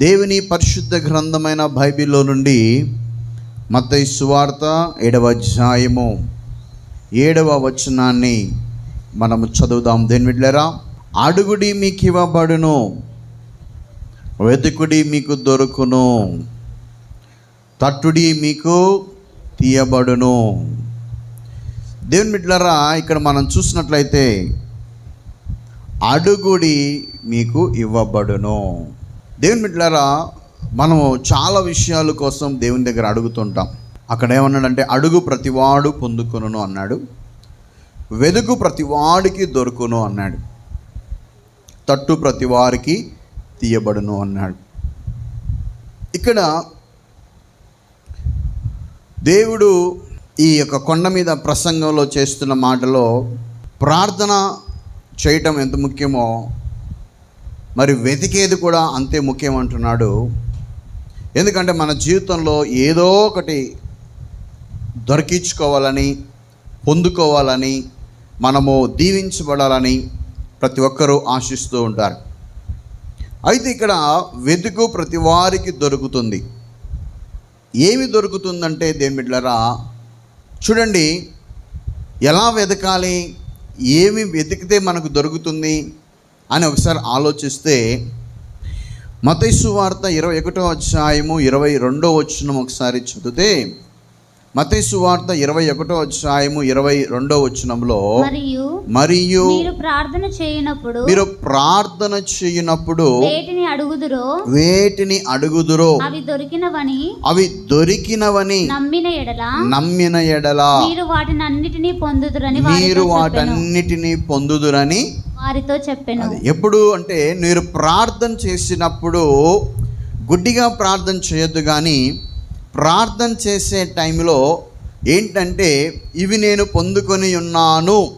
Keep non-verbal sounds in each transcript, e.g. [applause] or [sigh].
దేవుని పరిశుద్ధ గ్రంథమైన బైబిల్లో నుండి మత్తయి సువార్త ఏడవ అధ్యాయము ఏడవ వచనాన్ని మనము చదువుదాం. దేని విడ్లరా అడుగుడి మీకు ఇవ్వబడును వెతుకుడి మీకు దొరుకును తట్టుడి మీకు తీయబడును. దేవుని మిట్లరా ఇక్కడ మనం చూసినట్లయితే అడుగుడి మీకు ఇవ్వబడును. దేవుని బిడ్డలారా మనము చాలా విషయాల కోసం దేవుని దగ్గర అడుగుతుంటాం. అక్కడ ఏమన్నాడంటే అడుగు ప్రతివాడు పొందుకును అన్నాడు. వెదుగు ప్రతివాడికి దొరుకును అన్నాడు. తట్టు ప్రతివారికి తీయబడును అన్నాడు. ఇక్కడ దేవుడు ఈ యొక్క కొండ మీద ప్రసంగంలో చేస్తున్న మాటలో ప్రార్థన చేయటం ఎంత ముఖ్యమో మరి వెతికేది కూడా అంతే ముఖ్యం అంటున్నాడు. ఎందుకంటే మన జీవితంలో ఏదో ఒకటి దొరికించుకోవాలని పొందుకోవాలని మనము దీవించబడాలని ప్రతి ఒక్కరూ ఆశిస్తూ ఉంటారు. అయితే ఇక్కడ వెతుకు ప్రతి వారికి దొరుకుతుంది. ఏమి దొరుకుతుందంటే దేని బిడ్డలారా చూడండి ఎలా వెతకాలి ఏమి వెతికితే మనకు దొరుకుతుంది అని ఒకసారి ఆలోచిస్తే మతైసు వార్త ఇరవై ఒకటో అధ్యాయము ఇరవై రెండో వచ్చిన ఒకసారి చదివితే మతైసు వార్త ఇరవై ఒకటో అధ్యాయము ఇరవై రెండో వచనంలో మరియు మరియు మీరు ప్రార్థన చేయనప్పుడు మీరు ప్రార్థన చేయనప్పుడు వేటిని అడుగుదురో వేటిని అడుగుదురో అవి దొరికినవని అవి దొరికినవని నమ్మిన ఎడల నమ్మిన ఎడల మీరు వాటిని అన్నిటినీ పొందుదురని మీరు వాటన్నిటినీ పొందుదురని వారితో చెప్పాను. ఎప్పుడు అంటే మీరు ప్రార్థన చేసినప్పుడు గుడ్డిగా ప్రార్థన చేయొద్దు కానీ ప్రార్థన చేసే టైంలో ఏంటంటే ఇవి నేను పొందుకొని ఉన్నాను.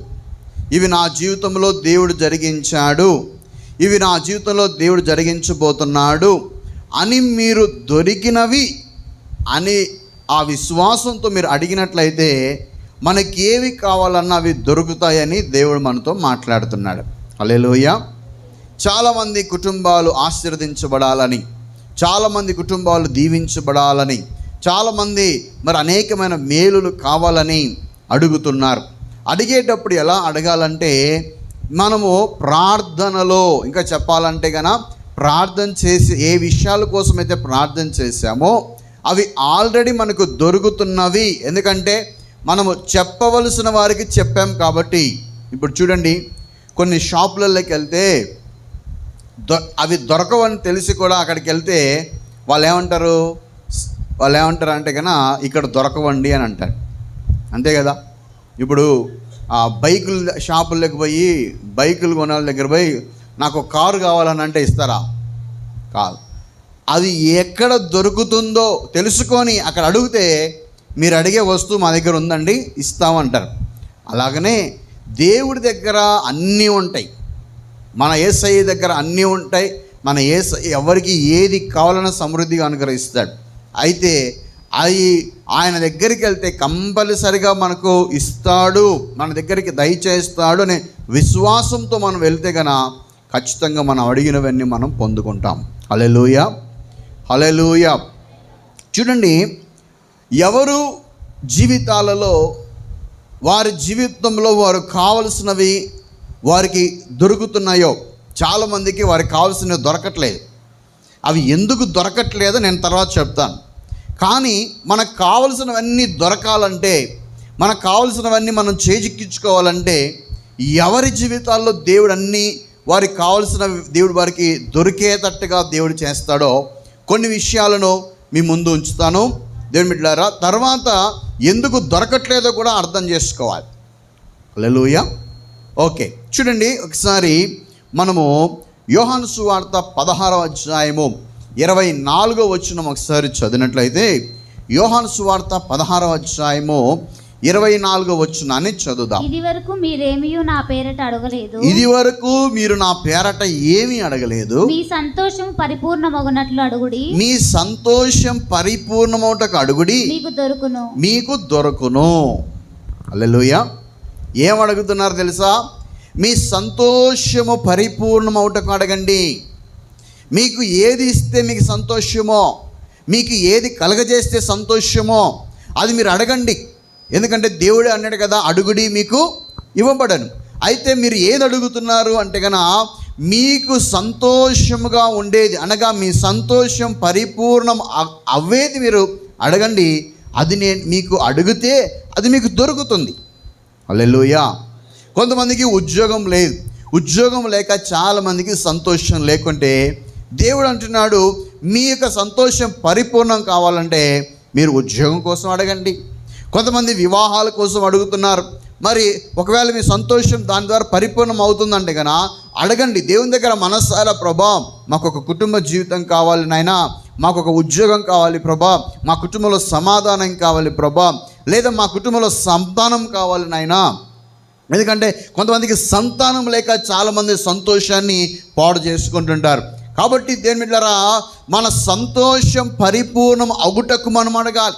ఇవి నా జీవితంలో దేవుడు జరిగించాడు. ఇవి నా జీవితంలో దేవుడు జరిగించబోతున్నాడు. అని మీరు దొరికినవి అని ఆ విశ్వాసంతో మీరు అడిగినట్లయితే మనకి ఏవి కావాలన్నా అవి దొరుకుతాయని దేవుడు మనతో మాట్లాడుతున్నాడు. అలెలోయ చాలామంది కుటుంబాలు ఆశీర్వదించబడాలని చాలామంది కుటుంబాలు దీవించబడాలని చాలామంది మరి అనేకమైన మేలులు కావాలని అడుగుతున్నారు. అడిగేటప్పుడు ఎలా అడగాలంటే మనము ప్రార్థనలో ఇంకా చెప్పాలంటే గన ప్రార్థన చేసి ఏ విషయాల కోసమైతే ప్రార్థన చేశామో అవి ఆల్రెడీ మనకు దొరుకుతున్నవి. ఎందుకంటే మనము చెప్పవలసిన వారికి చెప్పాం కాబట్టి. ఇప్పుడు చూడండి కొన్ని షాపులలోకి వెళ్తే దొ అవి దొరకవని తెలిసి కూడా అక్కడికి వెళ్తే వాళ్ళు ఏమంటారు వాళ్ళు ఏమంటారు అంటే కన్నా ఇక్కడ దొరకవండి అని అంటారు. అంతే కదా? ఇప్పుడు ఆ బైకుల షాపుల్లోకి పోయి బైకులు కొనే వాళ్ళ దగ్గర పోయి నాకు కారు కావాలని అంటే ఇస్తారా? కాదు. అది ఎక్కడ దొరుకుతుందో తెలుసుకొని అక్కడ అడిగితే మీరు అడిగే వస్తువు మా దగ్గర ఉందండి ఇస్తామంటారు. అలాగనే దేవుడి దగ్గర అన్నీ ఉంటాయి. మన ఏసఐ దగ్గర అన్నీ ఉంటాయి. మన ఏస ఎవరికి ఏది కావాలన్నా సమృద్ధిగా అనుగ్రహిస్తాడు. అయితే అవి ఆయన దగ్గరికి వెళ్తే కంపల్సరిగా మనకు ఇస్తాడు మన దగ్గరికి దయచేస్తాడు అనే విశ్వాసంతో మనం వెళ్తే గన ఖచ్చితంగా మనం అడిగినవన్నీ మనం పొందుకుంటాం. హలెలూయ హలెలూయ చూడండి ఎవరు జీవితాలలో వారి జీవితంలో వారు కావలసినవి వారికి దొరుకుతున్నాయో చాలామందికి వారికి కావాల్సినవి దొరకట్లేదు. అవి ఎందుకు దొరకట్లేదో నేను తర్వాత చెప్తాను. కానీ మనకు కావలసినవన్నీ దొరకాలంటే మనకు కావలసినవన్నీ మనం చేజిక్కించుకోవాలంటే ఎవరి జీవితాల్లో దేవుడు అన్నీ వారికి కావలసిన దేవుడు వారికి దొరికేటట్టుగా దేవుడు చేస్తాడో కొన్ని విషయాలను మీ ముందు ఉంచుతాను. దేవుని బిడ్డారా తర్వాత ఎందుకు దొరకట్లేదో కూడా అర్థం చేసుకోవాలి. హల్లెలూయా. ఓకే చూడండి ఒకసారి మనము యోహాను సువార్త పదహారవ అధ్యాయము ఇరవై నాలుగో వచ్చిన ఒకసారి చదివినట్లయితే యోహాను సువార్త పదహారవ అధ్యాయము ఇరవై నాలుగో వచ్చినాన్ని చదువుదాం. ఇది వరకు మీరేమియూ నా పేరట అడగలేదు. ఇది వరకు మీరు నా పేరట ఏమీ అడగలేదు. మీ సంతోషం పరిపూర్ణమగునట్లు అడుగుడి. మీ సంతోషం పరిపూర్ణమవుటకు అడుగుడి. మీకు దొరుకును. మీకు దొరకును. అల్లెలుయ ఏం అడుగుతున్నారు తెలుసా? మీ సంతోషము పరిపూర్ణమవుటకు అడగండి. మీకు ఏది ఇస్తే మీకు సంతోషమో మీకు ఏది కలగజేస్తే సంతోషమో అది మీరు అడగండి. ఎందుకంటే దేవుడే అన్నాడు కదా అడుగుడి మీకు ఇవ్వబడను. అయితే మీరు ఏది అడుగుతున్నారు అంటే కన మీకు సంతోషముగా ఉండేది అనగా మీ సంతోషం పరిపూర్ణం అవ్- అవ్వేది మీరు అడగండి అది నేను మీకు అడిగితే అది మీకు దొరుకుతుంది. అల్లెలుయా కొంతమందికి ఉద్యోగం లేదు. ఉద్యోగం లేక చాలామందికి సంతోషం లేకుంటే దేవుడు అంటున్నాడు మీ యొక్క సంతోషం పరిపూర్ణం కావాలంటే మీరు ఉద్యోగం కోసం అడగండి. కొంతమంది వివాహాల కోసం అడుగుతున్నారు. మరి ఒకవేళ మీ సంతోషం దాని ద్వారా పరిపూర్ణం అవుతుందంటే కన అడగండి. దేవుని దగ్గర మనస్సార ప్రభా మాకు ఒక కుటుంబ జీవితం కావాలి నాయనా. మాకు ఒక ఉద్యోగం కావాలి ప్రభా. మా కుటుంబంలో సమాధానం కావాలి ప్రభా. లేదా మా కుటుంబంలో సంతానం కావాలి నాయనా. ఎందుకంటే కొంతమందికి సంతానం లేక చాలామంది సంతోషాన్ని పాడు చేసుకుంటుంటారు. కాబట్టి దేని మన సంతోషం పరిపూర్ణం అగుటకు మనం అడగాలి.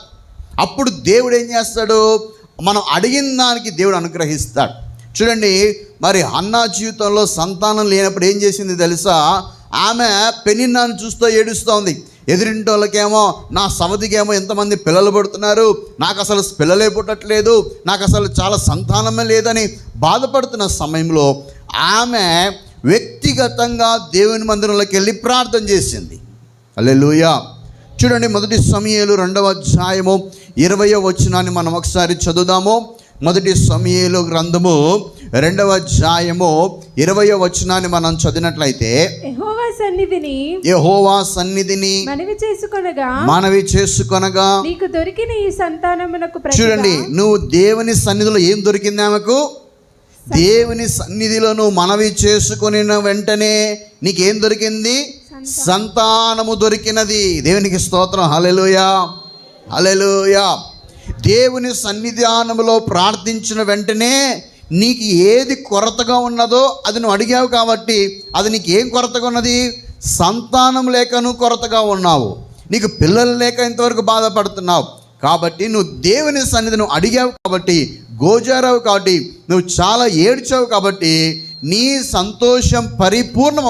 అప్పుడు దేవుడు ఏం చేస్తాడు? మనం అడిగిన దానికి దేవుడు అనుగ్రహిస్తాడు. చూడండి మరి అన్నా జీవితంలో సంతానం లేనప్పుడు ఏం చేసింది తెలుసా? ఆమె పెనిన్నాను చూస్తూ ఏడుస్తూ ఉంది ఎదురింటి వాళ్ళకేమో నా సవతికేమో ఎంతమంది పిల్లలు పడుతున్నారు? నాకు అసలు పిల్లలే పుట్టట్లేదు. నాకు అసలు చాలా సంతానమే లేదని బాధపడుతున్న సమయంలో ఆమె వ్యక్తిగతంగా దేవుని మందిరంలోకి వెళ్ళి ప్రార్థన చేసింది. అల్లెలుయా చూడండి మొదటి సమయాలు రెండవ అధ్యాయము ఇరవయో వచనాన్ని మనం ఒకసారి చదువుదాము. మొదటి సమయాలు గ్రంథము రెండవ అధ్యాయము ఇరవయో వచనాన్ని మనం చదివినట్లయితే యెహోవా సన్నిధిని యెహోవా సన్నిధిని మనవి చేసుకొనగా మనవి చేసుకొనగా నీకు దొరికిన ఈ సంతానమునకు చూడండి నువ్వు దేవుని సన్నిధిలో ఏం దొరికింది ఆమెకు? దేవుని సన్నిధిలో నువ్వు మనవి చేసుకొని వెంటనే నీకేం దొరికింది? సంతానము దొరికినది. దేవునికి స్తోత్రం. హలెలుయా హలెలుయా దేవుని సన్నిధానములో ప్రార్థించిన వెంటనే నీకు ఏది కొరతగా ఉన్నదో అది నువ్వు అడిగావు కాబట్టి అది నీకు ఏం కొరతగా ఉన్నది? సంతానం లేక నువ్వు కొరతగా ఉన్నావు. నీకు పిల్లలు లేక ఇంతవరకు బాధపడుతున్నావు. కాబట్టి నువ్వు దేవుని సన్నిధి నువ్వు అడిగావు కాబట్టి గోజారావు కాబట్టి నువ్వు చాలా ఏడ్చావు కాబట్టి నీ సంతోషం పరిపూర్ణం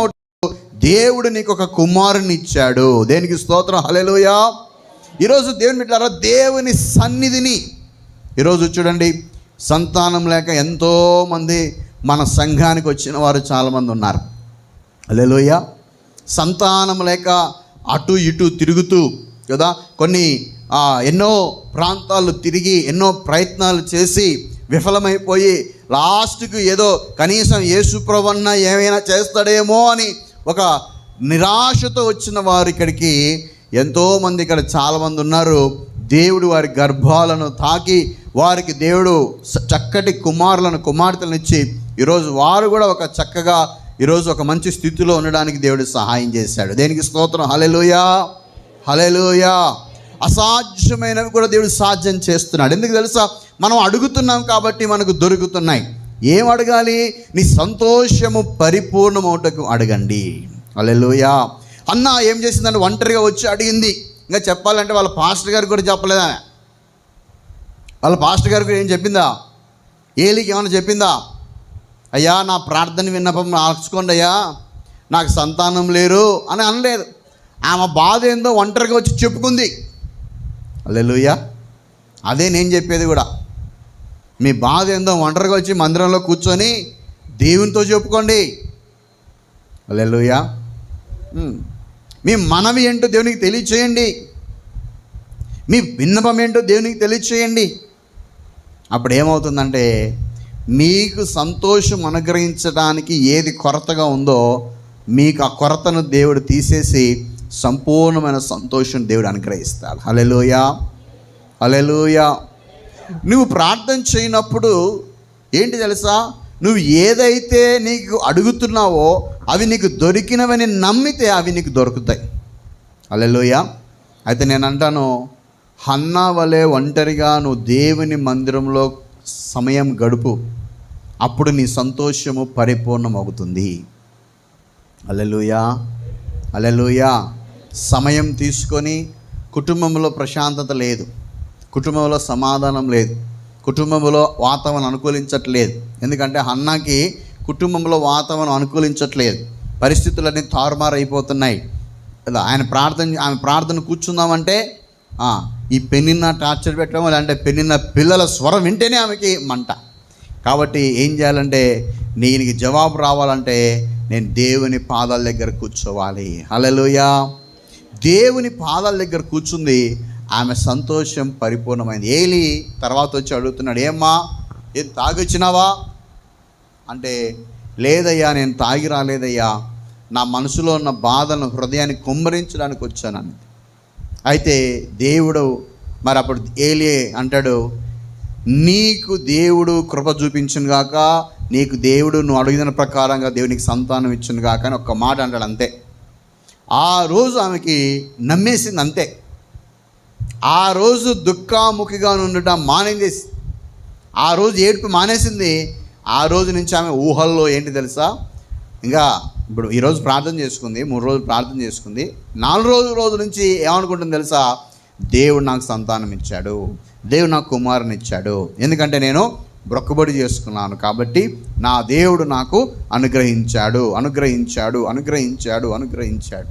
దేవుడు నీకు ఒక కుమారుని ఇచ్చాడు దేనికి స్తోత్రం? హలెలుయా ఈరోజు దేవుని బిడ్డారా దేవుని సన్నిధిని ఈరోజు చూడండి సంతానం లేక ఎంతోమంది మన సంఘానికి వచ్చిన వారు చాలామంది ఉన్నారు. హలెలుయ సంతానం లేక అటు ఇటు తిరుగుతూ కదా కొన్ని ఎన్నో ప్రాంతాలు తిరిగి ఎన్నో ప్రయత్నాలు చేసి విఫలమైపోయి లాస్ట్కు ఏదో కనీసం యేసుప్రవన్న ఏమైనా చేస్తాడేమో అని ఒక నిరాశతో వచ్చిన వారు ఇక్కడికి ఎంతోమంది ఇక్కడ చాలామంది ఉన్నారు. దేవుడు వారి గర్భాలను తాకి వారికి దేవుడు చక్కటి కుమారులను కుమార్తెలను ఇచ్చి ఈరోజు వారు కూడా ఒక చక్కగా ఈరోజు ఒక మంచి స్థితిలో ఉండడానికి దేవుడు సహాయం చేశాడు. దేనికి స్తోత్రం? హలెలుయా హలెలుయా అసాధ్యమైనవి కూడా దేవుడు సాధ్యం చేస్తున్నాడు. ఎందుకు తెలుసా? మనం అడుగుతున్నాం కాబట్టి మనకు దొరుకుతున్నాయి. ఏం అడగాలి? నీ సంతోషము పరిపూర్ణమవుటకు అడగండి. అలెలుయా అన్న ఏం చేసిందంటే ఒంటరిగా వచ్చి అడిగింది. ఇంకా చెప్పాలంటే వాళ్ళ పాస్టర్ గారికి కూడా చెప్పలేదా? వాళ్ళ పాస్టర్ గారికి ఏం చెప్పిందా? ఏలికి ఏమైనా చెప్పిందా? అయ్యా నా ప్రార్థన విన్నపం ఆల్చుకోండి అయ్యా. నాకు సంతానం లేరు అని అనలేదు. ఆమె బాధ ఏందో ఒంటరిగా వచ్చి చెప్పుకుంది. అల్లెలుయ్యా అదే నేను చెప్పేది కూడా. మీ బాధ ఏందో ఒంటరిగా వచ్చి మందిరంలో కూర్చొని దేవునితో చెప్పుకోండి. అల్లెలుయ్యా మీ మనవి ఏంటో దేవునికి తెలియచేయండి. మీ విన్నపం ఏంటో దేవునికి తెలియచేయండి. అప్పుడు ఏమవుతుందంటే మీకు సంతోషం అనుగ్రహించడానికి ఏది కొరతగా ఉందో మీకు ఆ కొరతను దేవుడు తీసేసి సంపూర్ణమైన సంతోషం దేవుడు అనుగ్రహిస్తాడు. హలెలుయా హలెలుయా నువ్వు ప్రార్థన చేయనప్పుడు ఏంటి తెలుసా? నువ్వు ఏదైతే నీకు అడుగుతున్నావో అవి నీకు దొరికినవని నమ్మితే అవి నీకు దొరుకుతాయి. అలెలుయా అయితే నేను అంటాను హన్నా వలె ఒంటరిగా నువ్వు దేవుని మందిరంలో సమయం గడుపు అప్పుడు నీ సంతోషము పరిపూర్ణమవుతుంది. అలెలుయా అలెలుయా సమయం తీసుకొని కుటుంబంలో ప్రశాంతత లేదు. కుటుంబంలో సమాధానం లేదు. కుటుంబంలో వాతావరణం అనుకూలించట్లేదు. ఎందుకంటే అన్నకి కుటుంబంలో వాతావరణం అనుకూలించట్లేదు. పరిస్థితులన్నీ తారుమారు అయిపోతున్నాయి కదా ఆయన ప్రార్థన ఆమె ప్రార్థన కూర్చుందామంటే ఈ పెన్నిన్న టార్చర్ పెట్టడం లేదంటే పెన్నిన్న పిల్లల స్వరం వింటేనే ఆమెకి మంట. కాబట్టి ఏం చేయాలంటే నేనికి జవాబు రావాలంటే నేను దేవుని పాదాల దగ్గర కూర్చోవాలి. అలలోయ దేవుని పాదాల దగ్గర కూర్చుంది ఆమె సంతోషం పరిపూర్ణమైంది. ఏలి తర్వాత వచ్చి అడుగుతున్నాడు ఏమ్మా ఏం తాగొచ్చినావా? అంటే లేదయ్యా నేను తాగి రాలేదయ్యా. నా మనసులో ఉన్న బాధను హృదయాన్ని కుమ్మరించడానికి వచ్చాను అయితే దేవుడు మరి అప్పుడు ఏలి అంటాడు నీకు దేవుడు కృప చూపించును గాక నీకు దేవుడు నువ్వు అడిగిన ప్రకారంగా దేవునికి సంతానం ఇచ్చును గాక అని ఒక్క మాట అంటాడు అంతే. ఆ రోజు ఆమెకి నమ్మేసింది అంతే. ఆ రోజు దుఃఖాముఖిగా ఉండటం మానేసి ఆ రోజు ఏడుపు మానేసింది. ఆ రోజు నుంచి ఆమె ఊహల్లో ఏంటి తెలుసా? ఇంకా ఇప్పుడు ఈరోజు ప్రార్థన చేసుకుంది మూడు రోజులు ప్రార్థన చేసుకుంది. నాలుగు రోజుల రోజు నుంచి ఏమనుకుంటుంది తెలుసా? దేవుడు నాకు సంతానం ఇచ్చాడు. దేవుడు నాకు కుమారుని ఇచ్చాడు. ఎందుకంటే నేను బ్రొక్కబడి చేసుకున్నాను కాబట్టి నా దేవుడు నాకు అనుగ్రహించాడు అనుగ్రహించాడు అనుగ్రహించాడు అనుగ్రహించాడు.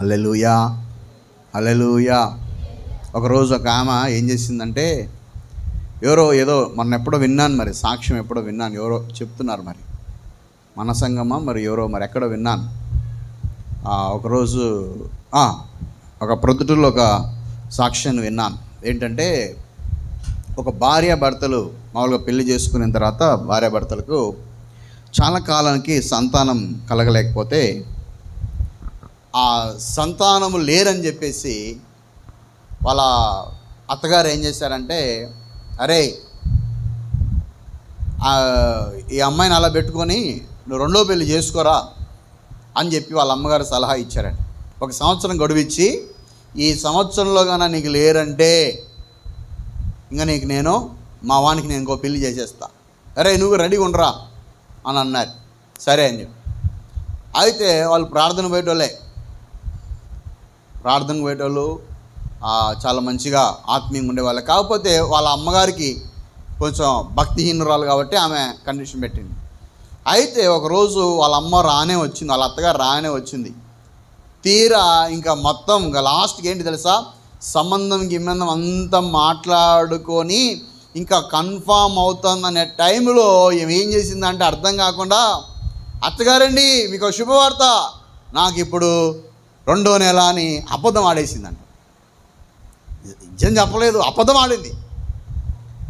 అల్లెలుయా అల్లెలుయా ఒకరోజు ఒక ఆమె ఏం చేసిందంటే ఎవరో ఏదో మొన్న ఎప్పుడో విన్నాను మరి సాక్ష్యం ఎప్పుడో విన్నాను ఎవరో చెప్తున్నారు మరి. మన సంగమా మరి ఎవరో మరి ఎక్కడో విన్నాను. ఒకరోజు ఒక ప్రొద్దుటూరులో ఒక సాక్ష్యాన్ని విన్నాను. ఏంటంటే ఒక భార్య భర్తలు మామూలుగా పెళ్ళి చేసుకున్న తర్వాత భార్య భర్తలకు చాలా కాలానికి సంతానం కలగలేకపోతే ఆ సంతానము లేరని చెప్పేసి వాళ్ళ అత్తగారు ఏం చేశారంటే అరే ఈ అమ్మాయిని అలా పెట్టుకొని నువ్వు రెండో పెళ్ళి చేసుకోరా అని చెప్పి వాళ్ళ అమ్మగారు సలహా ఇచ్చారండి ఒక సంవత్సరం గడువిచ్చి ఈ సంవత్సరంలో కన్నా నీకు లేరంటే ఇంకా నీకు నేను మా వానికి నేను ఇంకో పెళ్ళి చేసేస్తా. అరే నువ్వు రెడీగా ఉండరా అని అన్నారు. సరే అని చెప్పి. అయితే వాళ్ళు ప్రార్థన పోయేటోళ్ళే. ప్రార్థనకు పోయేటోళ్ళు చాలా మంచిగా ఆత్మీయంగా ఉండేవాళ్ళు. కాకపోతే వాళ్ళ అమ్మగారికి కొంచెం భక్తిహీనురాలు కాబట్టి ఆమె కండిషన్ పెట్టింది. అయితే ఒకరోజు వాళ్ళ అమ్మ రానే వచ్చింది వాళ్ళ అత్తగారు రానే వచ్చింది. తీరా ఇంకా మొత్తం ఇంకా లాస్ట్కి ఏంటి తెలుసా? సంబంధం గిమ్మందం అంతా మాట్లాడుకొని ఇంకా కన్ఫామ్ అవుతుందనే టైంలో ఏం చేసిందంటే అర్థం కాకుండా అత్తగారండి మీకు శుభవార్త. నాకు ఇప్పుడు రెండో నెల అని అబద్ధం ఆడేసిందంట. నిజం చెప్పలేదు. అబద్ధం ఆడింది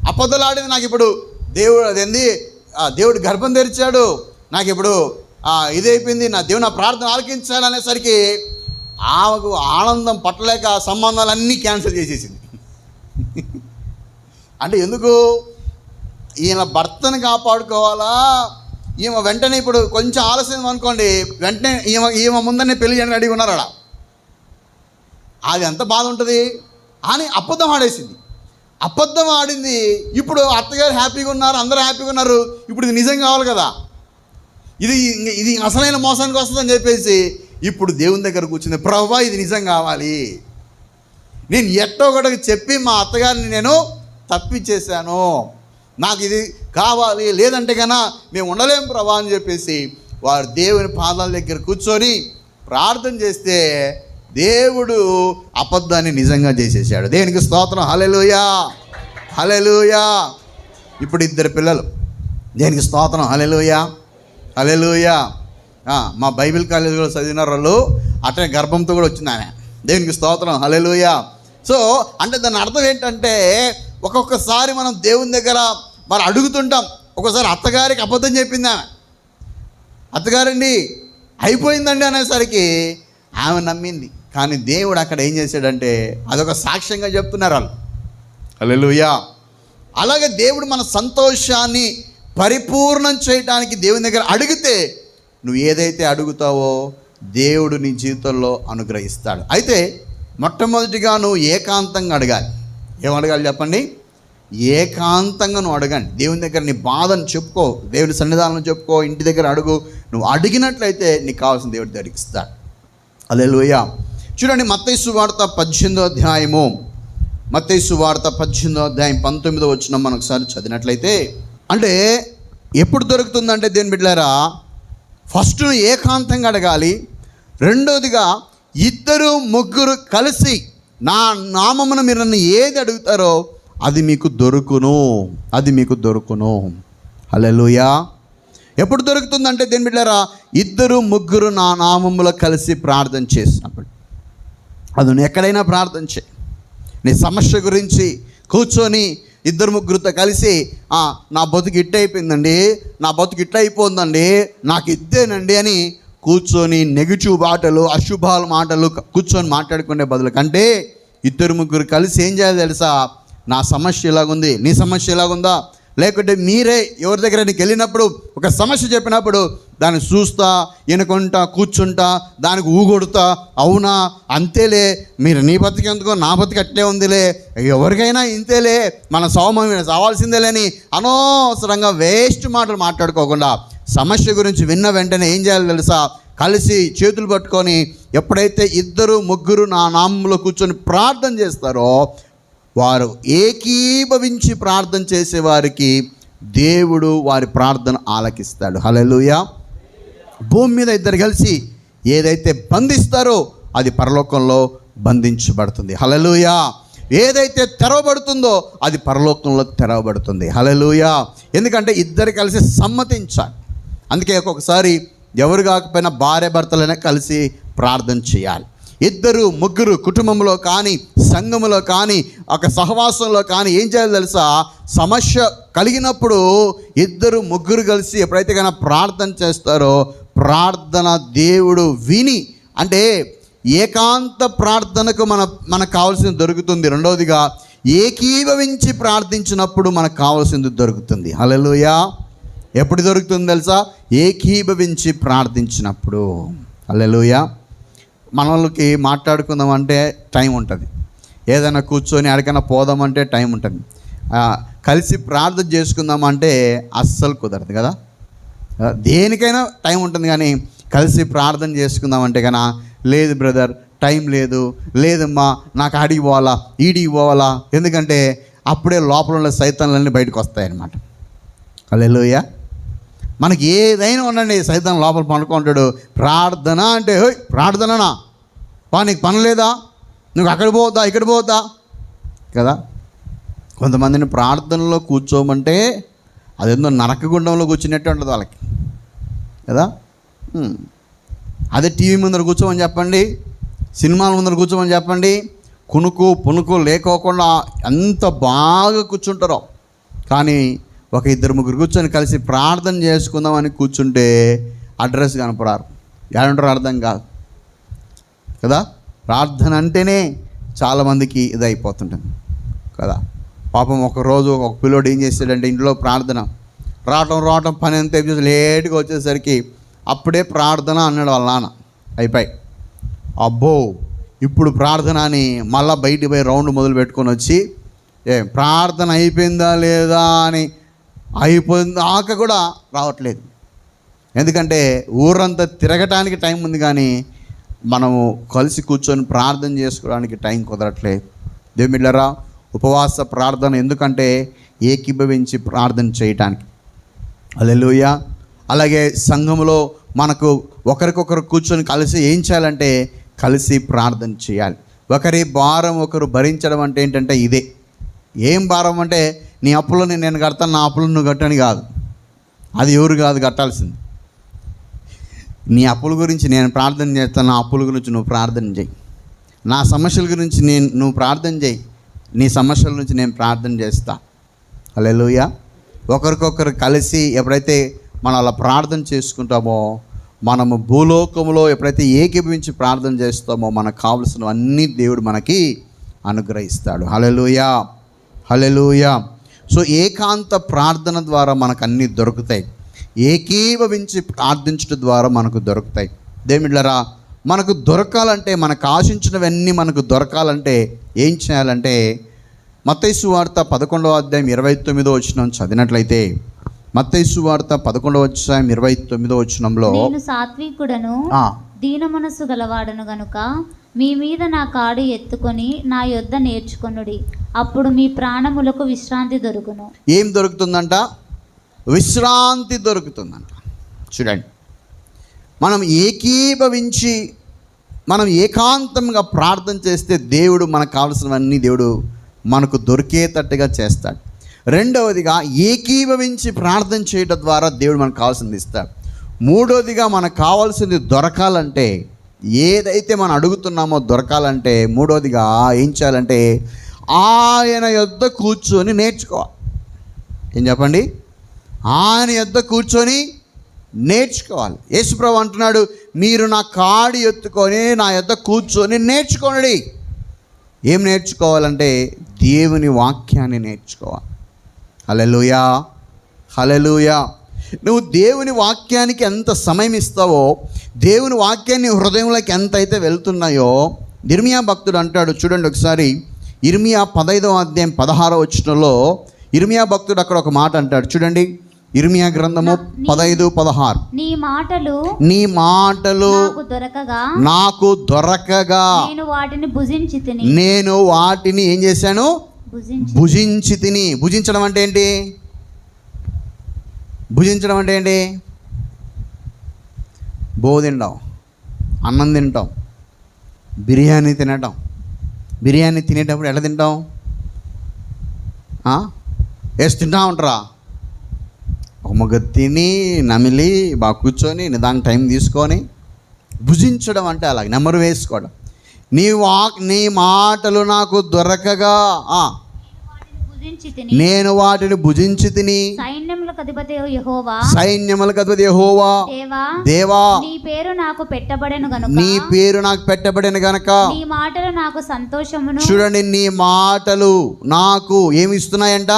అబద్ధాలు ఆడింది నాకు ఇప్పుడు దేవుడు అదేంది? ఆ, దేవుడు గర్భం తెరిచాడు నాకు ఇప్పుడు ఇదైపోయింది. నా దేవుడు నా ప్రార్థన ఆలకించాలనేసరికి ఆమెకు ఆనందం పట్టలేక సంబంధాలన్నీ క్యాన్సిల్ చేసేసింది. [laughs] అంటే ఎందుకు? ఈయన భర్తను కాపాడుకోవాలా? ఈమె వెంటనే ఇప్పుడు కొంచెం ఆలస్యం అనుకోండి వెంటనే ఈమె ఈమె ముందరనే పెళ్ళి చేయడానికి అడిగి ఉన్నారు అలా అది ఎంత బాధ ఉంటుంది? అని అబద్ధం ఆడేసింది. అబద్ధం ఆడింది. ఇప్పుడు అత్తగారు హ్యాపీగా ఉన్నారు అందరూ హ్యాపీగా ఉన్నారు. ఇప్పుడు ఇది నిజం కావాలి కదా. ఇది ఇది అసలైన మోసానికి వస్తుందని చెప్పేసి ఇప్పుడు దేవుని దగ్గర కూర్చుంది. ప్రభా ఇది నిజం కావాలి. నేను ఎట్టో ఒకటి చెప్పి మా అత్తగారిని నేను తప్పించేశాను. నాకు ఇది కావాలి. లేదంటే కన్నా మేము ఉండలేం ప్రభా అని చెప్పేసి వారు దేవుని పాదాల దగ్గర కూర్చొని ప్రార్థన చేస్తే దేవుడు అబద్ధాన్ని నిజంగా చేసేసాడు. దేనికి స్తోత్రం? హలెలుయా హలెలుయా ఇప్పుడు ఇద్దరు పిల్లలు. దేనికి స్తోత్రం? హలెలుయా హలెలుయా మా బైబిల్ కాలేజీలో చదివిన వాళ్ళు అట్లనే గర్భంతో కూడా వచ్చింది ఆయన దేవునికి స్తోత్రం? హలెలుయా సో అంటే దాని అర్థం ఏంటంటే ఒక్కొక్కసారి మనం దేవుని దగ్గర మరి అడుగుతుంటాం. ఒక్కోసారి అత్తగారికి అబద్ధం చెప్పింది ఆమె. అత్తగారండి అయిపోయిందండి అనేసరికి ఆమె నమ్మింది. కానీ దేవుడు అక్కడ ఏం చేశాడంటే అదొక సాక్ష్యంగా చెప్తున్నారు వాళ్ళు. అల్లెలుయా అలాగే దేవుడు మన సంతోషాన్ని పరిపూర్ణం చేయడానికి దేవుని దగ్గర అడిగితే నువ్వు ఏదైతే అడుగుతావో దేవుడు నీ జీవితంలో అనుగ్రహిస్తాడు. అయితే మొట్టమొదటిగా నువ్వు ఏకాంతంగా అడగాలి. ఏం చెప్పండి? ఏకాంతంగా నువ్వు అడగండి. దేవుని దగ్గర నీ బాధను చెప్పుకో దేవుని సన్నిధానం చెప్పుకో ఇంటి దగ్గర అడుగు. నువ్వు అడిగినట్లయితే నీకు కావాల్సిన దేవుడి దగ్గరికి ఇస్తాడు. అలెలుయ చూడండి మత్తైసు వార్త పద్దెనిమిదో అధ్యాయము. మత్తైసు వార్త పద్దెనిమిదో అధ్యాయం పంతొమ్మిదో వచ్చిన మనం ఒకసారి చదివినట్లయితే అంటే ఎప్పుడు దొరుకుతుందంటే దేని బిడ్డారా ఫస్ట్ ఏకాంతంగా అడగాలి. రెండోదిగా ఇద్దరు ముగ్గురు కలిసి నా నామమున మీరు నన్ను ఏది అడుగుతారో అది మీకు దొరుకును అది మీకు దొరుకును. అలెలుయా ఎప్పుడు దొరుకుతుందంటే దేని బిడ్డారా ఇద్దరు ముగ్గురు నా నామములో కలిసి ప్రార్థన చేసినప్పుడు అది నువ్వు ఎక్కడైనా ప్రార్థన చేయి. నీ సమస్య గురించి కూర్చొని ఇద్దరు ముగ్గురితో కలిసి నా బతుకు ఇట్ట అయిపోయిందండి నా బతుకు ఇట్ట అయిపోతుందండి నాకు ఇద్దేనండి అని కూర్చొని నెగిటివ్ మాటలు అశుభాల మాటలు కూర్చొని మాట్లాడుకునే బదులు కంటే ఇద్దరు ముగ్గురు కలిసి ఏం చేయాలి తెలుసా? నా సమస్య ఇలాగుంది నీ సమస్య ఇలాగుందా? లేకుంటే మీరే ఎవరి దగ్గర వెళ్ళినప్పుడు ఒక సమస్య చెప్పినప్పుడు దాన్ని చూస్తా ఎనుకుంటా కూర్చుంటా దానికి ఊగొడుతా అవునా? అంతేలే. మీరు నీ బతికి ఎందుకో నా బతికి అట్లే ఉందిలే. ఎవరికైనా ఇంతేలే. మన సౌమ్యం సావాల్సిందేలేని అనవసరంగా వేస్ట్ మాటలు మాట్లాడుకోకుండా సమస్య గురించి విన్న వెంటనే ఏం చేయాలి తెలుసా? కలిసి చేతులు పట్టుకొని ఎప్పుడైతే ఇద్దరు ముగ్గురు నా నామంలో కూర్చొని ప్రార్థన చేస్తారో వారు ఏకీభవించి ప్రార్థన చేసే వారికి దేవుడు వారి ప్రార్థన ఆలకిస్తాడు. హల్లెలూయా. భూమి మీద ఇద్దరు కలిసి ఏదైతే బంధిస్తారో అది పరలోకంలో బంధించబడుతుంది. హలలుయ ఏదైతే తెరవబడుతుందో అది పరలోకంలో తెరవబడుతుంది. హలలుయ ఎందుకంటే ఇద్దరు కలిసి సమ్మతించాలి. అందుకే ఒక్కొక్కసారి ఎవరు కాకపోయినా భార్య భర్తలైనా కలిసి ప్రార్థన చేయాలి. ఇద్దరు ముగ్గురు కుటుంబంలో కానీ సంఘములో కానీ ఒక సహవాసంలో కానీ ఏం చేయాలి తెలుసా? సమస్య కలిగినప్పుడు ఇద్దరు ముగ్గురు కలిసి ఎప్పుడైతే కన్నా ప్రార్థన చేస్తారో ప్రార్థన దేవుడు విని అంటే ఏకాంత ప్రార్థనకు మన మనకు కావాల్సింది దొరుకుతుంది. రెండవదిగా ఏకీభవించి ప్రార్థించినప్పుడు మనకు కావాల్సింది దొరుకుతుంది. హల్లెలూయా! ఎప్పుడు దొరుకుతుంది తెలుసా? ఏకీభవించి ప్రార్థించినప్పుడు. హల్లెలూయా! మనల్కి మాట్లాడుకుందాం అంటే టైం ఉంటుంది. ఏదైనా కూర్చొని ఎక్కడికైనా పోదామంటే టైం ఉంటుంది. కలిసి ప్రార్థన చేసుకుందామంటే అస్సలు కుదరదు కదా? దేనికైనా టైం ఉంటుంది కానీ కలిసి ప్రార్థన చేసుకుందామంటే కన్నా లేదు బ్రదర్ టైం లేదు లేదమ్మా నాకు ఆడికి పోవాలా ఈడికి పోవాలా ఎందుకంటే అప్పుడే లోపల ఉన్న సైతాన్లన్నీ బయటకు వస్తాయన్నమాట. హల్లెలూయా. మనకి ఏదైనా ఉండండి సైతం లోపల పండుకుంటాడు ప్రార్థన అంటే "ఓయ్, ప్రార్థననా? పా నీకు పని లేదా? నువ్వు అక్కడ పోతా ఇక్కడ పోతా కదా? కొంతమందిని ప్రార్థనలో కూర్చోమంటే అదేందో నరకగుండంలో కూర్చున్నట్టు ఉంటుంది వాళ్ళకి. కదా? అదే టీవీ ముందర కూర్చోమని చెప్పండి సినిమాల ముందర కూర్చోమని చెప్పండి కునుకు పునుకు లేకోకుండా ఎంత బాగా కూర్చుంటారో. కానీ ఒక ఇద్దరు ముగ్గురు కూర్చొని కలిసి ప్రార్థన చేసుకుందామని కూర్చుంటే అడ్రస్ కనపడారు ఏమంటారు అర్థం కాదు. కదా? ప్రార్థన అంటేనే చాలామందికి ఇది అయిపోతుంటుంది కదా? పాపం ఒకరోజు ఒక పిల్లోడు ఏం చేశాడంటే ఇంట్లో ప్రార్థన. రావటం రావటం పని అంతా చేసి లేట్గా వచ్చేసరికి అప్పుడే ప్రార్థన అన్నాడు వాళ్ళ నాన్న. అయిపోయి అబ్బో! ఇప్పుడు ప్రార్థన అని మళ్ళీ బయటికి పోయి రౌండ్ మొదలు పెట్టుకొని వచ్చి ఏ ప్రార్థన అయిపోయిందా లేదా? అని అయిపోయింది ఆక కూడా రావట్లేదు. ఎందుకంటే ఊరంతా తిరగటానికి టైం ఉంది కానీ మనము కలిసి కూర్చొని ప్రార్థన చేసుకోవడానికి టైం కుదరట్లేదు. దేవుమిళ్ళరా ఉపవాస ప్రార్థన ఎందుకంటే ఏకీభవించి ప్రార్థన చేయటానికి. అలెలుయ అలాగే సంఘంలో మనకు ఒకరికొకరు కూర్చొని కలిసి ఏం చేయాలంటే కలిసి ప్రార్థన చేయాలి. ఒకరి భారం ఒకరు భరించడం అంటే ఏంటంటే ఇదే. ఏం భారం అంటే నీ అప్పులను నేను కడతాను నా అప్పులను నువ్వు కట్టని కాదు. అది ఎవరు కాదు కట్టాల్సింది. నీ అప్పుల గురించి నేను ప్రార్థన చేస్తాను నా అప్పుల గురించి నువ్వు ప్రార్థన చేయి. నా సమస్యల గురించి నేను నువ్వు ప్రార్థన చేయి. నీ సమస్యల నుంచి నేను ప్రార్థన చేస్తా. హల్లెలూయా. ఒకరికొకరు కలిసి ఎప్పుడైతే మనం అలా ప్రార్థన చేసుకుంటామో మనము భూలోకంలో ఎప్పుడైతే ఏకీభవించి ప్రార్థన చేస్తామో మనకు కావలసినవన్నీ దేవుడు మనకి అనుగ్రహిస్తాడు. హల్లెలూయా. హల్లెలూయా. సో ఏకాంత ప్రార్థన ద్వారా మనకు అన్నీ దొరుకుతాయి ఏకీభవించి ప్రార్థించడం ద్వారా మనకు దొరుకుతాయి. దేమిళ్ళరా మనకు దొరకాలంటే మనకు ఆశించినవన్నీ మనకు దొరకాలంటే ఏం చేయాలంటే మత్తైసు వార్త పదకొండవ అధ్యాయం ఇరవై తొమ్మిదో వచ్చిన చదివినట్లయితే మత్తైసు వార్త పదకొండవ అధ్యాయం ఇరవై తొమ్మిదో వచ్చినంలో సాత్వికుడను దీన మనస్సు గలవాడను గనుక మీ మీద నా కాడు ఎత్తుకొని నా యొద్ద నేర్చుకొనుడి. అప్పుడు మీ ప్రాణములకు విశ్రాంతి దొరుకును. ఏం దొరుకుతుందంట? విశ్రాంతి దొరుకుతుందంట. చూడండి. మనం ఏకీభవించి మనం ఏకాంతంగా ప్రార్థన చేస్తే దేవుడు మనకు కావాల్సినవన్నీ దేవుడు మనకు దొరికేటట్టుగా చేస్తాడు. రెండవదిగా ఏకీభవించి ప్రార్థన చేయడం ద్వారా దేవుడు మనకు కావాల్సింది ఇస్తాడు. మూడవదిగా మనకు కావాల్సింది దొరకాలంటే ఏదైతే మనం అడుగుతున్నామో దొరకాలంటే మూడవదిగా ఏం చేయాలంటే ఆయన యొద్ద కూర్చొని నేర్చుకోవాలి. ఏం చెప్పండి? ఆయన యొద్ద కూర్చొని నేర్చుకోవాలి. యేసుప్రభు అంటున్నాడు మీరు నా కాడి ఎత్తుకొని నా యొద్ద కూర్చొని నేర్చుకోండి. ఏం నేర్చుకోవాలంటే దేవుని వాక్యాన్ని నేర్చుకోవాలి. హలెలుయా హలెలుయా నువ్వు దేవుని వాక్యానికి ఎంత సమయం ఇస్తావో దేవుని వాక్యాన్ని హృదయంలోకి ఎంత అయితే వెళ్తున్నాయో ఇర్మియా భక్తుడు అంటాడు చూడండి ఒకసారి ఇర్మియా పదైదవ అధ్యాయం పదహారవ వచనంలో ఇర్మియా భక్తుడు అక్కడ ఒక మాట అంటాడు చూడండి ఇర్మియా గ్రంథము పదైదు పదహారు. నీ మాటలు నీ మాటలు నాకు దొరకగా. నాకు దొరకగా. నేను వాటిని భుజించి తిని. నేను వాటిని ఏం చేశాను? భుజించి తిని. భుజించడం అంటే ఏంటి? భుజించడం అంటే ఏంటి? బో తింటాం అన్నం తింటాం బిర్యానీ తినటం. బిర్యానీ తినేటప్పుడు ఎలా తింటాం? వేసి తింటా ఉంటారా? ఒక మొగ్గ తిని నమిలి బాగా కూర్చొని నిదానికి టైం తీసుకొని భుజించడం అంటే అలాగే నెమరు వేసుకోవడం. నీ వాక్ నీ మాటలు నాకు దొరకగా నేను వాటిని భుజించి తిని సైన్యములకు అధిపతి యెహోవా. సైన్యములకు అధిపతి యెహోవా. దేవా దేవా. నీ పేరు నాకు పెట్టబడెను గనుక. నీ పేరు నాకు పెట్టబడిన గనక. నీ మాటలు నాకు సంతోషమును. చూడండి నీ మాటలు నాకు ఏమి ఇస్తున్నాయంట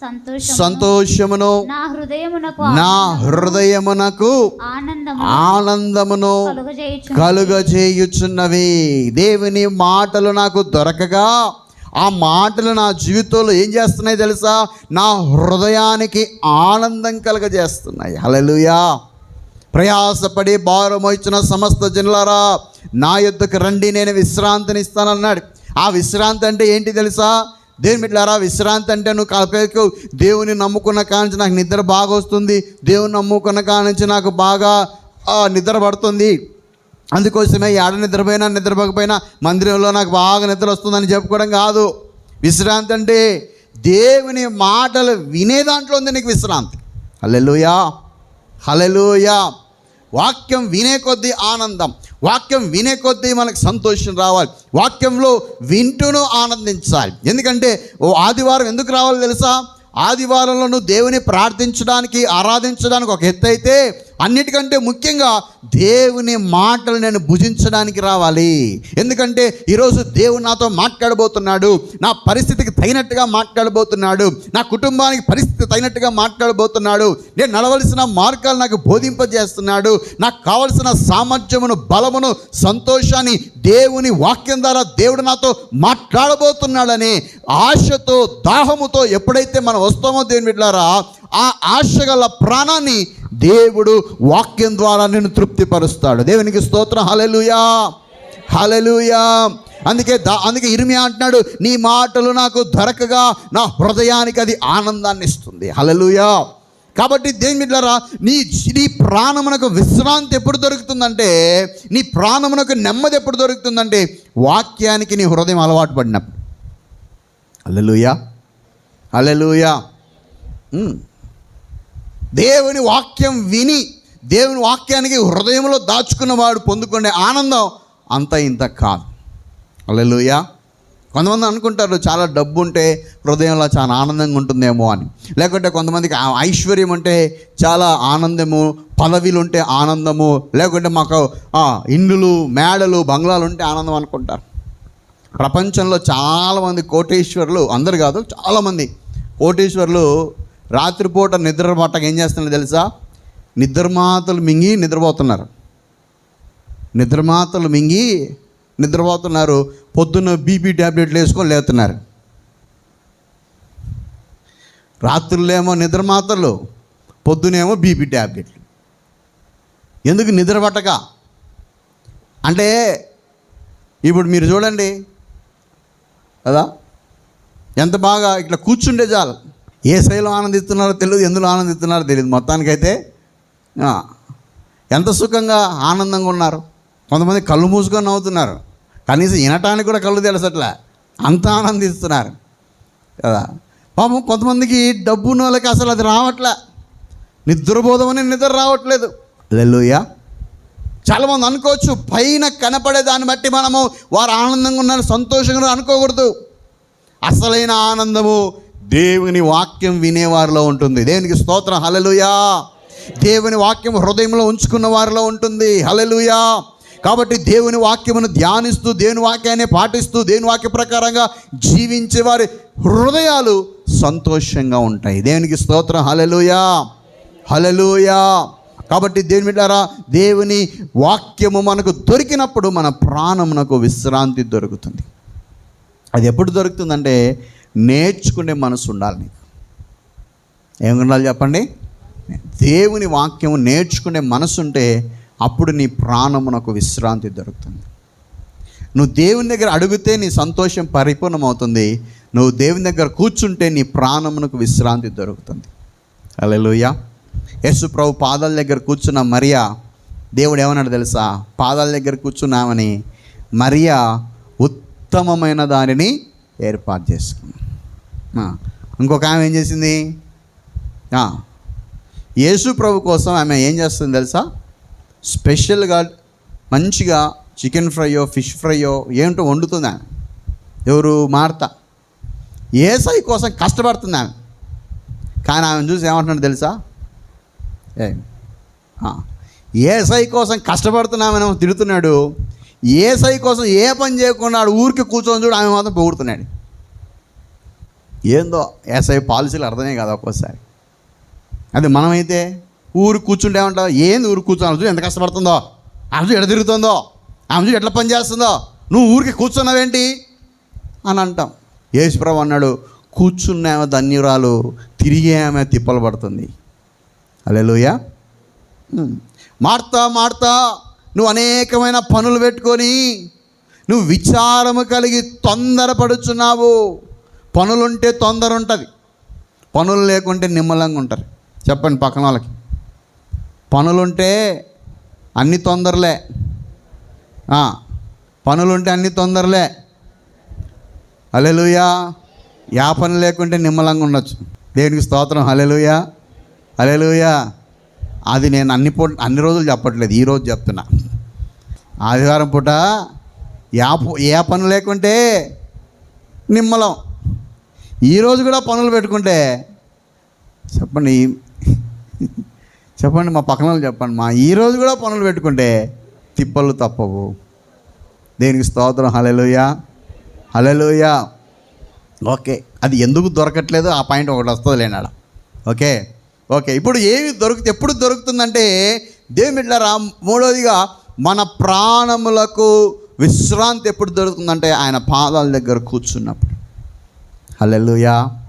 సంతోషం సంతోషమును. నా హృదయమునకు నా హృదయమునకు ఆనందము ఆనందమును కలుగజేయుచు కలుగజేయుచున్నవి. దేవుని మాటలు నాకు దొరకగా ఆ మాటలు నా జీవితంలో ఏం చేస్తున్నాయి తెలుసా? నా హృదయానికి ఆనందం కలుగజేస్తున్నాయి. హలలుయా ప్రయాసపడి భారమోచిన సమస్త జనులారా నా యుద్ధకు రండి నేను విశ్రాంతిని ఇస్తానన్నాడు. ఆ విశ్రాంతి అంటే ఏంటి తెలుసా? దేవుని బిడ్డలారా విశ్రాంతి అంటే నువ్వు కలపేకు. దేవుని నమ్ముకున్న కానించి నాకు నిద్ర బాగా వస్తుంది. దేవుని నమ్ముకున్న కానించి నాకు బాగా నిద్ర పడుతుంది. అందుకోసమే ఏడ నిద్రపోయినా నిద్రపోకపోయినా మందిరంలో నాకు బాగా నిద్ర వస్తుందని చెప్పుకోవడం కాదు. విశ్రాంతి అంటే దేవుని మాటలు వినే దాంట్లో ఉంది నీకు విశ్రాంతి. హలెలుయా హలెలుయా వాక్యం వినే కొద్దీ ఆనందం వాక్యం వినే కొద్దీ మనకు సంతోషం రావాలి వాక్యంలో వింటూను ఆనందించాలి. ఎందుకంటే ఓ ఆదివారం ఎందుకు రావాలి తెలుసా? ఆదివారంలో నువ్వు దేవుని ప్రార్థించడానికి ఆరాధించడానికి ఒక ఎత్తు అయితే అన్నిటికంటే ముఖ్యంగా దేవుని మాటలు నేను భుజించడానికి రావాలి. ఎందుకంటే ఈరోజు దేవుడు నాతో మాట్లాడబోతున్నాడు. నా పరిస్థితికి తగినట్టుగా మాట్లాడబోతున్నాడు. నా కుటుంబానికి పరిస్థితి తగినట్టుగా మాట్లాడబోతున్నాడు. నేను నడవలసిన మార్గాలు నాకు బోధింపజేస్తున్నాడు. నాకు కావలసిన సామర్థ్యమును బలమును సంతోషాన్ని దేవుని వాక్యం ద్వారా దేవుడు నాతో మాట్లాడబోతున్నాడని ఆశతో దాహముతో ఎప్పుడైతే మనం వస్తామో దేవుని బిడ్డారా ఆ ఆశ గల ప్రాణాన్ని దేవుడు వాక్యం ద్వారా నేను తృప్తిపరుస్తాడు. దేవునికి స్తోత్రం. హలెలుయా హలెలుయా అందుకే దా అందుకే ఇరిమియా అంటున్నాడు నీ మాటలు నాకు దొరకగా నా హృదయానికి అది ఆనందాన్ని ఇస్తుంది. హలలుయా కాబట్టి దేని బిడ్డలారా నీ నీ ప్రాణమునకు విశ్రాంతి ఎప్పుడు దొరుకుతుందంటే నీ ప్రాణమునకు నెమ్మది ఎప్పుడు దొరుకుతుందంటే వాక్యానికి నీ హృదయం అలవాటు పడినప్పుడు. అల్లెలుయా అల్లెలుయా దేవుని వాక్యం విని దేవుని వాక్యానికి హృదయంలో దాచుకున్నవాడు పొందుకునే ఆనందం అంత ఇంత కాదు. అల్లెలుయా కొంతమంది అనుకుంటారు చాలా డబ్బు ఉంటే హృదయంలో చాలా ఆనందంగా ఉంటుందేమో అని. లేకుంటే కొంతమందికి ఐశ్వర్యం ఉంటే చాలా ఆనందము పదవిలు ఉంటే ఆనందము లేకుంటే మాకు ఇండ్లు మేడలు బంగ్లాలు ఉంటే ఆనందం అనుకుంటారు. ప్రపంచంలో చాలామంది కోటేశ్వర్లు అందరు కాదు చాలామంది కోటేశ్వర్లు రాత్రిపూట నిద్ర పట్టక ఏం చేస్తున్నారు తెలుసా? నిద్రమాతలు మింగి నిద్రపోతున్నారు. నిద్రమాతలు మింగి నిద్రపోతున్నారు. పొద్దున్న బీపీ ట్యాబ్లెట్లు వేసుకొని లేతున్నారు. రాత్రులేమో నిద్రమాతలు పొద్దునేమో బీపీ ట్యాబ్లెట్లు ఎందుకు నిద్ర పట్టక అంటే ఇప్పుడు మీరు చూడండి. కదా? ఎంత బాగా ఇట్లా కూర్చుంటే చాలు. ఏ శైలో ఆనందిస్తున్నారో తెలియదు ఎందులో ఆనందిస్తున్నారో తెలియదు. మొత్తానికైతే ఎంత సుఖంగా ఆనందంగా ఉన్నారు. కొంతమంది కళ్ళు మూసుకొని నవ్వుతున్నారు. కనీసం వినటానికి కూడా కళ్ళు తెలుసట్లా అంత ఆనందిస్తున్నారు. కదా. పాపం కొంతమందికి డబ్బు వాళ్ళకి అసలు అది రావట్లే. నిద్రబోధమని నిద్ర రావట్లేదు. లెల్లుయా చాలామంది అనుకోవచ్చు పైన కనపడే దాన్ని బట్టి మనము వారు ఆనందంగా ఉన్నారు సంతోషంగా అనుకోకూడదు. అసలైన ఆనందము దేవుని వాక్యం వినేవారిలో ఉంటుంది. దేవునికి స్తోత్రం. హలలుయా దేవుని వాక్యం హృదయంలో ఉంచుకున్న వారిలో ఉంటుంది. హలలుయా కాబట్టి దేవుని వాక్యమును ధ్యానిస్తూ దేవుని వాక్యాన్ని పాటిస్తూ దేవుని వాక్య ప్రకారంగా జీవించే వారి హృదయాలు సంతోషంగా ఉంటాయి. దేవునికి స్తోత్రం. హలలుయా హలలుయా కాబట్టి దేవుని బిడ్డారా దేవుని వాక్యము మనకు దొరికినప్పుడు మన ప్రాణమునకు విశ్రాంతి దొరుకుతుంది. అది ఎప్పుడు దొరుకుతుందంటే నేర్చుకునే మనసు ఉండాలి నీకు. ఏముండాలి చెప్పండి? దేవుని వాక్యం నేర్చుకునే మనసు ఉంటే అప్పుడు నీ ప్రాణమునకు విశ్రాంతి దొరుకుతుంది. నువ్వు దేవుని దగ్గర అడిగితే నీ సంతోషం పరిపూర్ణమవుతుంది. నువ్వు దేవుని దగ్గర కూర్చుంటే నీ ప్రాణమునకు విశ్రాంతి దొరుకుతుంది. అలెలుయ్యా యేసు ప్రభు పాదాల దగ్గర కూర్చున్న మరియా దేవుడు ఏమన్నాడు తెలుసా? పాదాల దగ్గర కూర్చున్నామని మరియా ఉత్తమమైన దానిని ఏర్పాటు చేసుకుంది ఇంకొక ఆమె ఏం చేసింది? యేసు ప్రభు కోసం ఆమె ఏం చేస్తుంది తెలుసా? స్పెషల్గా మంచిగా చికెన్ ఫ్రైయో ఫిష్ ఫ్రైయో ఏంటో వండుతుంది ఆమె. ఎవరు? మార్త. ఏసై కోసం కష్టపడుతుంది ఆమె. కానీ ఆమెను చూసి ఏమంటున్నాడు తెలుసా? ఏ ఏసై కోసం కష్టపడుతున్నామని తిడుతున్నాడు. ఏసై కోసం ఏ పని చేయకుండా ఊరికి కూర్చొని చూడు ఆమె మాత్రం పొగుడుతున్నాడు. ఏందో ఏసఐ పాలసీలు అర్థమే కాదు ఒక్కోసారి. అదే మనమైతే ఊరు కూర్చుంటే ఏమంటావు? ఏంది ఊరు కూర్చొని చూడు ఎంత కష్టపడుతుందో? ఆమె ఎడ తిరుగుతుందో? ఆమె ఎట్లా పని చేస్తుందో నువ్వు ఊరికి కూర్చున్నావేంటి? అని అంటాం. యేసుప్రభు అన్నాడు కూర్చున్నామె ధన్యురాలు తిరిగి ఆమె తిప్పలు పడుతుంది. అలెలుయా మార్తా మార్తా నువ్వు అనేకమైన పనులు పెట్టుకొని నువ్వు విచారము కలిగి తొందరపడుచున్నావు. పనులుంటే తొందర ఉంటుంది పనులు లేకుంటే నిమ్మలంగా ఉంటారు చెప్పండి పక్కన వాళ్ళకి. పనులుంటే అన్ని తొందరలే. పనులుంటే అన్ని తొందరలే. అలెలుయా యా పని లేకుంటే నిమ్మలంగా ఉండొచ్చు దేవునికి స్తోత్రం? హలెలుయా హలెలుయా అది నేను అన్ని పూట అన్ని రోజులు చెప్పట్లేదు ఈరోజు చెప్తున్నా. ఆదివారం పూట యా ఏ పని లేకుంటే నిమ్మలం. ఈరోజు కూడా పనులు పెట్టుకుంటే చెప్పండి. చెప్పండి మా పక్కన వాళ్ళు చెప్పండి. మా ఈరోజు కూడా పనులు పెట్టుకుంటే తిప్పలు తప్పవు. దేనికి స్తోత్రం? Hallelujah hallelujah okay. అది ఎందుకు దొరకట్లేదు? ఆ పాయింట్ ఒకటి వస్తుంది లేనాడ ఓకే. ఓకే. ఇప్పుడు ఏమి దొరుకుతుంది ఎప్పుడు దొరుకుతుందంటే దేవుని రా మూడోదిగా మన ప్రాణములకు విశ్రాంతి ఎప్పుడు దొరుకుతుందంటే ఆయన పాదాల దగ్గర కూర్చున్నప్పుడు. 할렐루야.